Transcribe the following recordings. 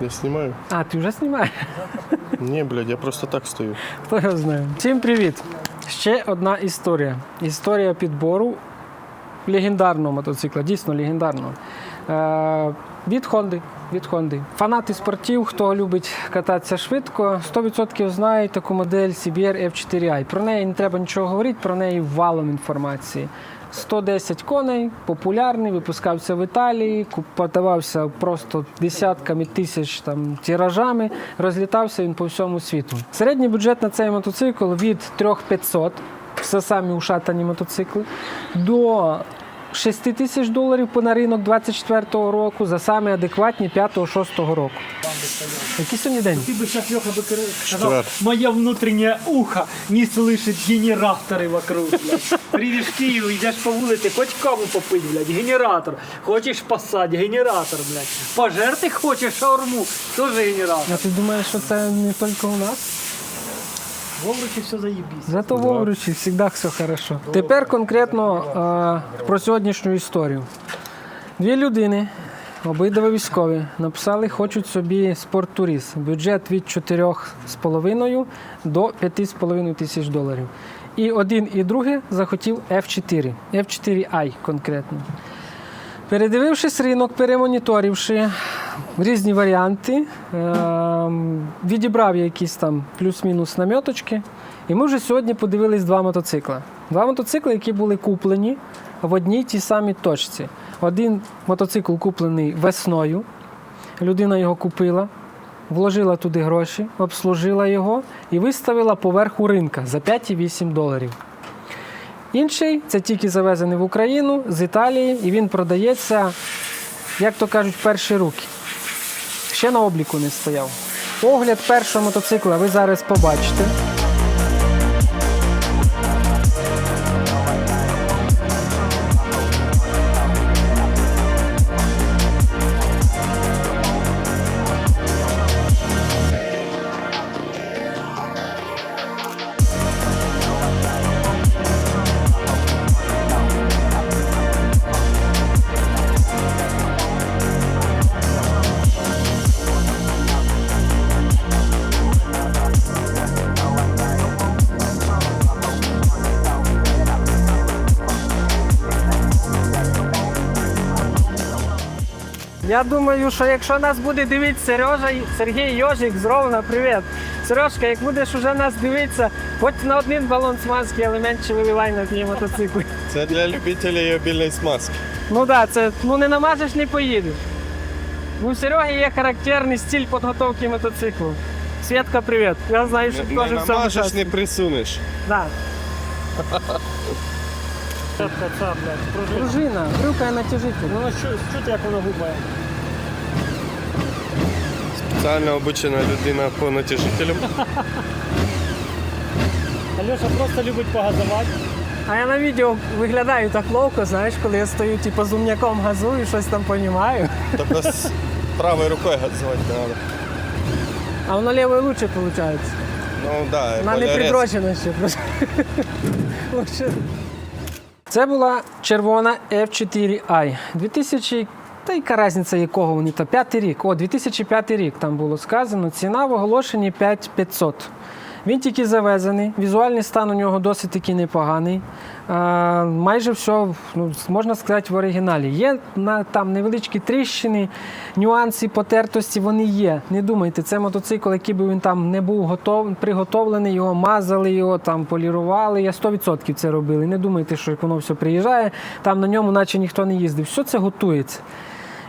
Я снимаю? А, ти вже знімаєш? Не, блядь, я просто так стою. Хто його знає? Всім привіт! Ще одна історія. Історія підбору легендарного мотоцикла, дійсно легендарного. Е, від Honda. Від Honda. Фанати спортів, хто любить кататися швидко, 100% знають таку модель CBR F4i. Про неї не треба нічого говорити, про неї валом інформації. 110 коней, популярний, випускався в Італії, подавався просто десятками тисяч там, тиражами, розлітався він по всьому світу. Середній бюджет на цей мотоцикл від 3500, все самі ушатані мотоцикли, до 6 тисяч доларів по на ринок 24-го року за саме адекватні 5-6 року. Який сьогодні день? Ты бы сейчас, Леха, бы кр- сказал, Четвер. мое внутреннее ухо не слышит генераторы вокруг, блядь. Приедешь в Киев, идешь по улице, хоть каву попить, блядь, генератор. Хочешь посадь, генератор, блядь. Пожер ты хочешь шаурму, тоже генератор. А ти думаєш, що це не тільки у нас? В все заебись. Зато в Овручі завжди все хорошо. Тепер конкретно е, про сьогоднішню історію. Дві людини, обидва військові, написали, хочуть собі спорттуріст. Бюджет від 4,5 до 5,5 тисяч доларів. І один і другий захотів F4, F4i конкретно. Передивившись ринок, перемоніторивши різні варіанти, ем, відібрав якісь там плюс-мінус наміточки. І ми вже сьогодні подивились два мотоцикла. Два мотоцикли, які були куплені в одній тій самій точці. Один мотоцикл куплений весною. Людина його купила, вложила туди гроші, обслужила його і виставила поверху ринка за 5,8 доларів. Інший це тільки завезений в Україну з Італії, і він продається, як то кажуть, перші руки. Ще на обліку не стояв. Огляд першого мотоцикла ви зараз побачите. Я думаю, що якщо нас буде дивитися Сережа, Сергій Йожик з Ровна, привіт. Сережка, як будеш уже нас дивитися, хоч на один балон смазки, але менше виливай на ті мотоцикли. Це для любителей обільної смазки. Ну так, да, це ну не намажеш, не поїдеш. Ну, у Сереги є характерний стиль підготовки мотоциклу. Святка, привіт. Я знаю, що Не теж в цьому намажеш, не присунеш. Да. Це, це, це, блядь, пружина. Пружина, брюка натяжитель. Ну, що, що ти як воно губає? Спеціально обучена людина по натяжителям. Альоша просто любить погазувати. А я на відео виглядаю так ловко, знаєш, коли я стою типу, з умняком газую, щось там понімаю. Тобто з правою рукою газувати треба. А воно лівою лучше виходить. Ну да, Вона не придрочена ще просто. Лучше. Це була червона F4i. 2000, та яка різниця якого вони то п'ятий рік. О, 2005 рік там було сказано. Ціна в оголошенні 5500. Він тільки завезений, візуальний стан у нього досить таки непоганий. А, майже все, ну, можна сказати, в оригіналі. Є на, там невеличкі тріщини, нюанси, потертості, вони є. Не думайте, це мотоцикл, який би він там не був готов, приготовлений, його мазали, його там полірували. Я 100% це робили. Не думайте, що як воно все приїжджає, там на ньому наче ніхто не їздив. Все це готується.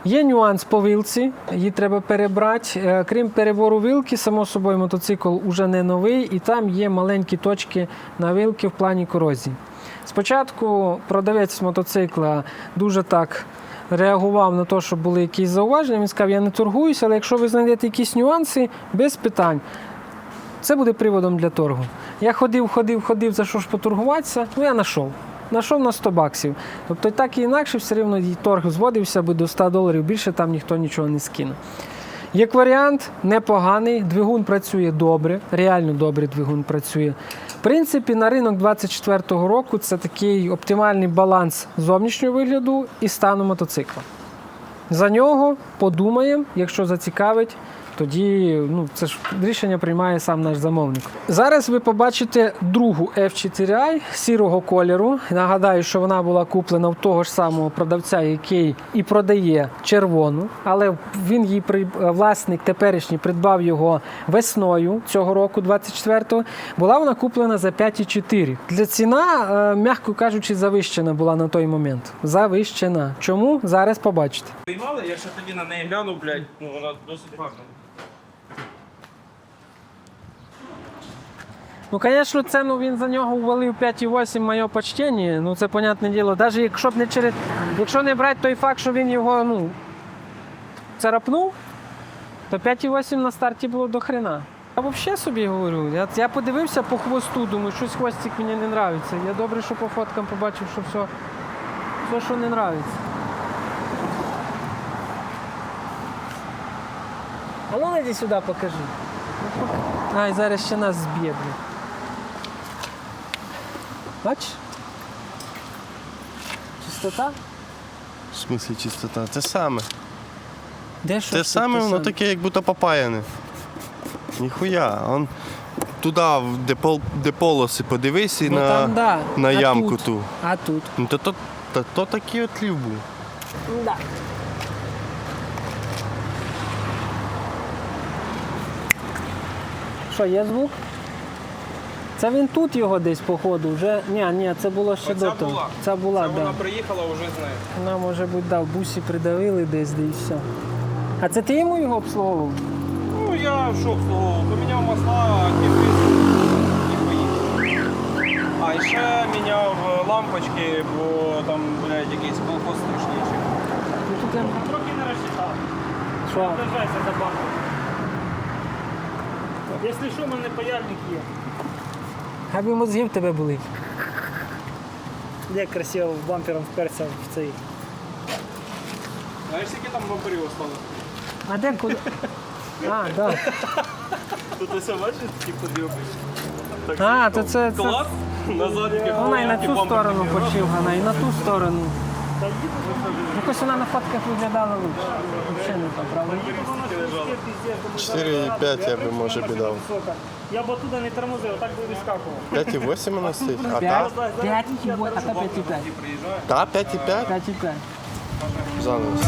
Є нюанс по вилці, її треба перебрати. Е, Крім перебору вилки, само собою мотоцикл уже не новий, і там є маленькі точки на вилки в плані корозії. Спочатку продавець мотоцикла дуже так реагував на те, що були якісь зауваження. Він сказав, я не торгуюся, але якщо ви знайдете якісь нюанси, без питань. Це буде приводом для торгу. Я ходив, ходив, ходив, за що ж поторгуватися, ну я знайшов. Знайшов на 100 баксів. Тобто так і інакше все рівно торг зводився би до 100 доларів, більше там ніхто нічого не скине. Як варіант, непоганий, двигун працює добре, реально добре двигун працює. В принципі, на ринок 24-го року це такий оптимальний баланс зовнішнього вигляду і стану мотоцикла. За нього подумаємо, якщо зацікавить. Тоді ну, це ж рішення приймає сам наш замовник. Зараз ви побачите другу F4i сірого кольору. Нагадаю, що вона була куплена в того ж самого продавця, який і продає червону, але він її власник теперішній придбав його весною цього року, 24-го. Була вона куплена за 5,4. Для ціна, е, м'яко кажучи, завищена була на той момент. Завищена. Чому? Зараз побачите. Піймали, я ще тоді на неї глянув, блядь, ну вона досить гарна. Ну, звісно, ціну він за нього ввалив 5,8 моє почтення. Ну, це, понятне діло. Навіть якщо б не через. Якщо не брати той факт, що він його ну, царапнув, то 5,8 на старті було до хрена. Я взагалі собі говорю, я, я подивився по хвосту, думаю, щось хвостик мені не подобається. Я добре, що по фоткам побачив, що все, все що не подобається. А ну іди сюди покажи. Ай, зараз ще нас зб'є. Бачиш? Чистота? В смислі чистота. Те саме. Де що? Те саме, воно таке, як будто попаяне. Ніхуя. Он туди, де, пол, де полоси, подивись і Ну, на, там, да. на А ямку тут? ту. А тут? Ну то, то, то, то такий от лів був. Да. Що, є звук? Це він тут його десь, походу, вже. Ні, ні, це було ще Оця до того. була. Це була, Це вона Да. приїхала вже з нею. Вона, може бути, да, в бусі придавили десь, де і все. А це ти йому його обслуговував? Ну я що обслуговував, поміняв масла, кіпіс і поїхав. А і ще міняв е, лампочки, бо там, блядь, якийсь колхоз страшніший. Ну, тут я... Трохи не розчитав. Що? Держайся до банку. Якщо що, в мене паяльник є. Аби мозги в тебе були. Як красиво бампером вперся в цей. Знаєш, скільки там бамперів осталось? А де куди? А, да. Тут ось бачиш, такі подйоби. А, то це, це... Клас? Назад Вона і на цю сторону почивгана, і на ту сторону. Якось вона на фотках виглядала лучше. Взагалі не так, 4,5 я би може дав. Я б оттуда не тормозив, так би вискакував. 5,8 вона стоїть. А та? 5, 5 і 8, а та 5 і 5. Та 5,5? 5 і 5. Занавес.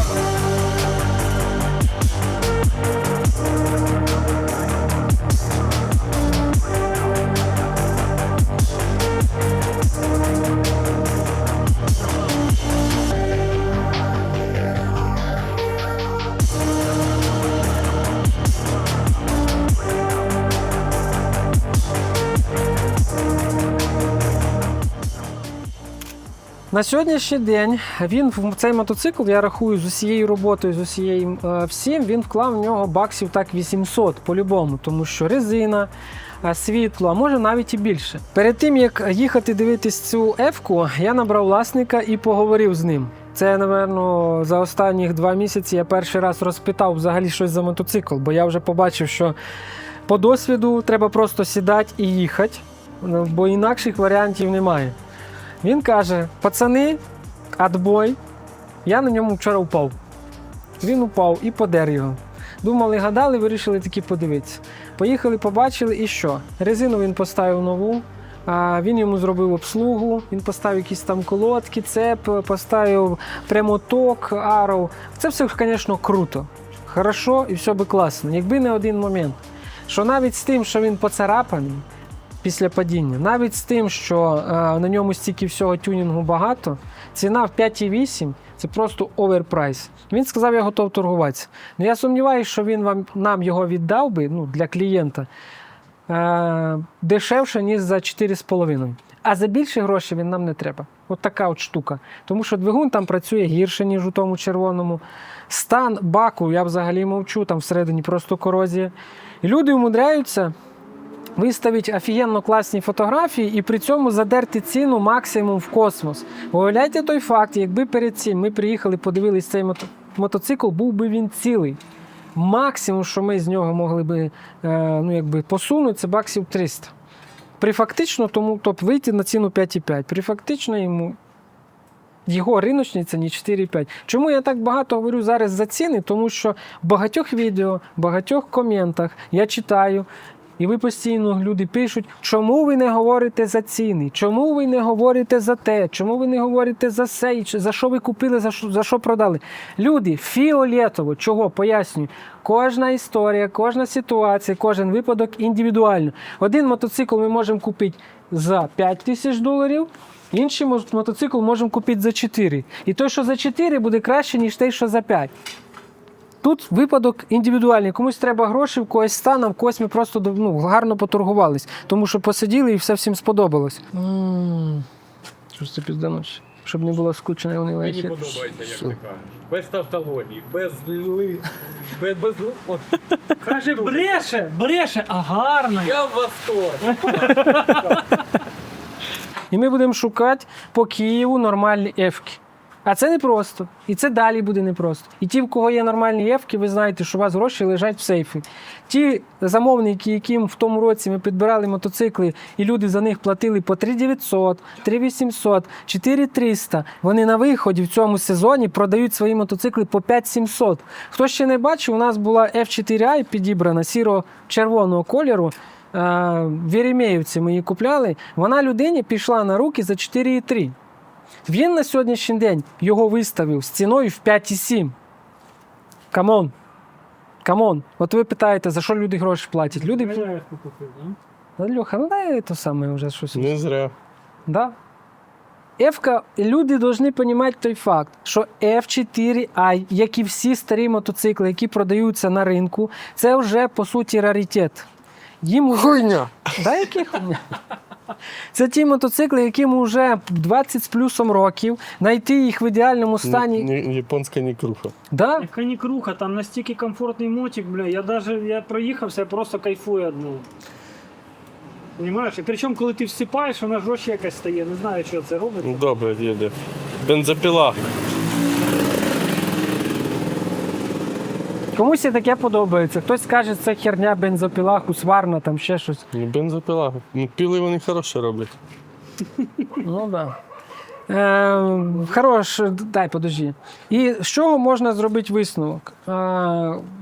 На сьогоднішній день він в цей мотоцикл, я рахую, з усією роботою, з усією е, всім, він вклав в нього баксів так 800 по-любому, тому що резина, е, світло, а може навіть і більше. Перед тим як їхати дивитись цю ефку, я набрав власника і поговорив з ним. Це, напевно, за останні два місяці я перший раз розпитав взагалі щось за мотоцикл, бо я вже побачив, що по досвіду треба просто сідати і їхати, ну, бо інакших варіантів немає. Він каже: пацани, отбой. Я на ньому вчора впав. Він упав і подер його. Думали, гадали, вирішили таки подивитися. Поїхали, побачили, і що? Резину він поставив нову, він йому зробив обслугу, він поставив якісь там колодки, цеп, поставив прямоток, аров. Це все, звісно, круто. Хорошо і все би класно. Якби не один момент. Що навіть з тим, що він поцарапаний, після падіння. Навіть з тим, що е, на ньому стільки всього тюнінгу багато, ціна в 5,8 це просто оверпрайс. Він сказав, я готов торгуватися. Ну я сумніваюся, що він вам нам його віддав би ну, для клієнта е, дешевше, ніж за 4,5. А за більше грошей він нам не треба. От така от штука. Тому що двигун там працює гірше, ніж у тому червоному. Стан баку, я взагалі мовчу, там всередині просто корозія. І люди умудряються виставити офігенно класні фотографії і при цьому задерти ціну максимум в космос. Уявляйте той факт, якби перед цим ми приїхали, подивились цей мото- мотоцикл, був би він цілий. Максимум, що ми з нього могли би е, ну, якби, посунути, це баксів 300. При фактично тому тобто, вийти на ціну 5,5. При фактично йому Його риночні ціні 4,5. Чому я так багато говорю зараз за ціни? Тому що в багатьох відео, в багатьох коментах я читаю, і ви постійно люди пишуть, чому ви не говорите за ціни, чому ви не говорите за те, чому ви не говорите за це, і за що ви купили, за що, за що продали. Люди, фіолетово, чого пояснюю, кожна історія, кожна ситуація, кожен випадок індивідуально. Один мотоцикл ми можемо купити за 5 тисяч доларів. Інший мо- мотоцикл можемо купити за 4. І той, що за 4, буде краще, ніж той, що за 5. Тут випадок індивідуальний. Комусь треба гроші, в когось стан, а в когось ми просто ну, гарно поторгувались. Тому що посиділи і все всім сподобалось. Що ж це піздануть? Щоб не було скучно і унило. Мені подобається, як ти кажеш. Без тавтології, без ли, без, без... От, Каже, бреше, бреше, а гарно. я в восторг. І ми будемо шукати по Києву нормальні ефки. А це не просто. І це далі буде непросто. І ті, в кого є нормальні ефки, ви знаєте, що у вас гроші лежать в сейфі. Ті замовники, яким в тому році ми підбирали мотоцикли, і люди за них платили по 3900, 3800, 4300, вони на виході в цьому сезоні продають свої мотоцикли по 5700. Хто ще не бачив, у нас була F4i підібрана сіро-червоного кольору. Е, В ми її купляли. Вона людині пішла на руки за 4,3. Він на сьогоднішній день його виставив з ціною в 5,7. Камон. Камон. От ви питаєте, за що люди гроші платять? Люди. Та, Льоха, ну дай то саме вже щось. Не зря. Да? F-ка, люди повинні розуміти той факт, що F4i, як і всі старі мотоцикли, які продаються на ринку, це вже по суті раритет. Їм уже... Хуйня. Да, які хуйня? Це ті мотоцикли, яким вже 20 з плюсом років, знайти їх в ідеальному стані. Японська не круха. Да? Яка не круха, там настільки комфортний мотик, бля. Я даже я проїхався, я просто кайфую нього. Понимаєш? І причому, коли ти всипаєш, вона жорстче якась стає. Не знаю, що це робить. Добре, їде. Бензопіла. Комусь і таке подобається. Хтось скаже, це херня, бензопіла, хусварна, там ще щось. Ну, бензопіла. Ну, піли вони хороше роблять. Ну так. Да. Е, хорош, дай подожди. І з чого можна зробити висновок? Е,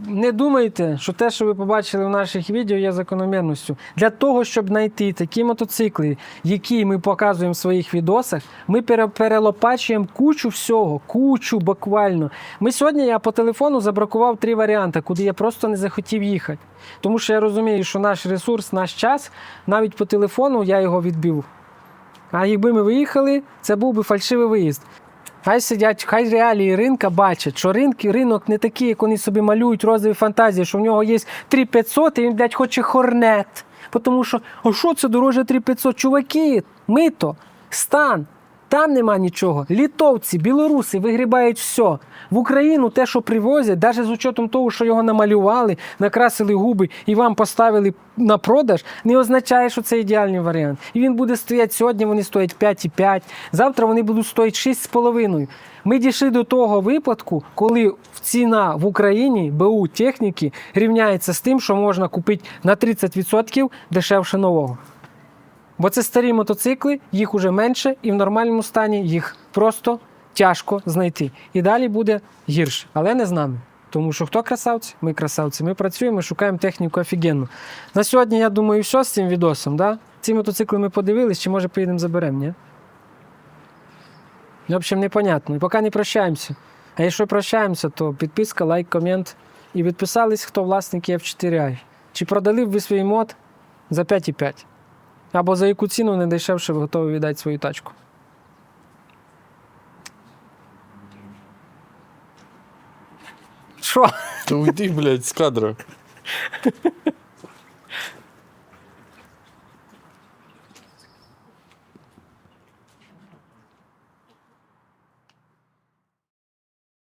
не думайте, що те, що ви побачили в наших відео, є закономірністю. Для того, щоб знайти такі мотоцикли, які ми показуємо в своїх відосах, ми перелопачуємо кучу всього, кучу буквально. Ми сьогодні я по телефону забракував три варіанти, куди я просто не захотів їхати. Тому що я розумію, що наш ресурс, наш час, навіть по телефону я його відбив. А якби ми виїхали, це був би фальшивий виїзд. Хай сидять, хай реалії ринка бачать, що ринки, ринок не такий, як вони собі малюють розові фантазії, що в нього є 3500 і він, блядь, хоче хорнет. Тому що, а що це дороже 3500? Чуваки, мито, стан, там нема нічого. Літовці, білоруси вигрібають все. В Україну те, що привозять, навіть з учетом того, що його намалювали, накрасили губи і вам поставили на продаж, не означає, що це ідеальний варіант. І він буде стояти сьогодні, вони стоять 5,5, завтра вони будуть стояти 6,5. Ми дійшли до того випадку, коли ціна в Україні БУ техніки рівняється з тим, що можна купити на 30% дешевше нового. Бо це старі мотоцикли, їх уже менше, і в нормальному стані їх просто тяжко знайти. І далі буде гірше, але не з нами. Тому що хто красавці? Ми красавці. Ми працюємо, шукаємо техніку офігенну. На сьогодні, я думаю, все з цим відосом. Да? Ці мотоцикли ми подивились, чи може поїдемо заберемо, ні? В общем, непонятно. І поки не прощаємося. А якщо прощаємося, то підписка, лайк, комент. І відписались, хто власники F4i. Чи продали б ви свій мод за 5,5? Або за яку ціну не дешевше ви готові віддати свою тачку. Що? То уйди, блядь, з кадра.